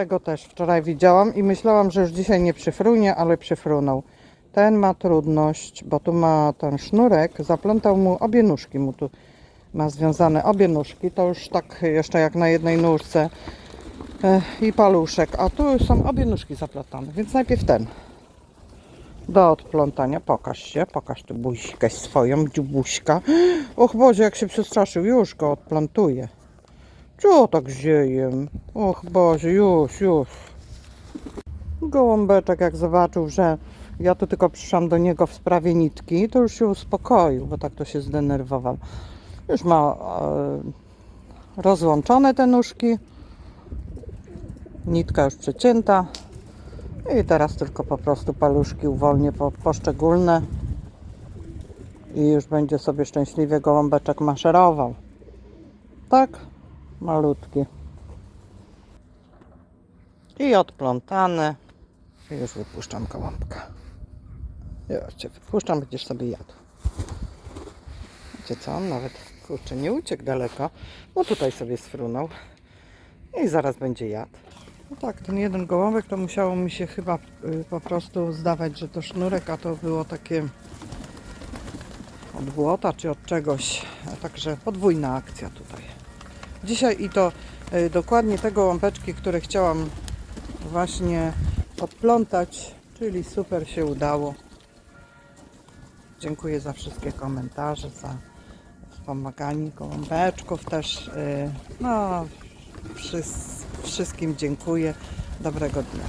Tego też wczoraj widziałam i myślałam, że już dzisiaj nie przyfrunie, ale przyfrunął. Ten ma trudność, bo tu ma ten sznurek, zaplątał mu obie nóżki, mu tu ma związane obie nóżki, to już tak jeszcze jak na jednej nóżce e, i paluszek, a tu są obie nóżki zaplatane, więc najpierw ten do odplątania, pokaż się, pokaż tu buźkę swoją, dziubuśka. Och Boże, jak się przestraszył, już go odplątuję. Co tak zieje? Och Boże, już, już. Gołąbeczek jak zobaczył, że ja tu tylko przyszłam do niego w sprawie nitki, to już się uspokoił, bo tak to się zdenerwował. Już ma e, rozłączone te nóżki. Nitka już przecięta. I teraz tylko po prostu paluszki uwolnię po, poszczególne. I już będzie sobie szczęśliwie gołąbeczek maszerował. Tak, malutki. I odplątane. Już wypuszczam gołąbka. Już cię wypuszczam, będziesz sobie jadł. Wiecie co, on nawet kurczę nie uciekł daleko, bo tutaj sobie sfrunął. I zaraz będzie jadł. No tak, ten jeden gołąbek to musiało mi się chyba y, po prostu zdawać, że to sznurek, a to było takie od błota czy od czegoś. Także podwójna akcja tutaj. Dzisiaj i to y, dokładnie te gołąbeczki, które chciałam właśnie odplątać, czyli super się udało. Dziękuję za wszystkie komentarze, za wspomaganie gołąbeczków też. y, No, Wszys- wszystkim dziękuję. Dobrego dnia.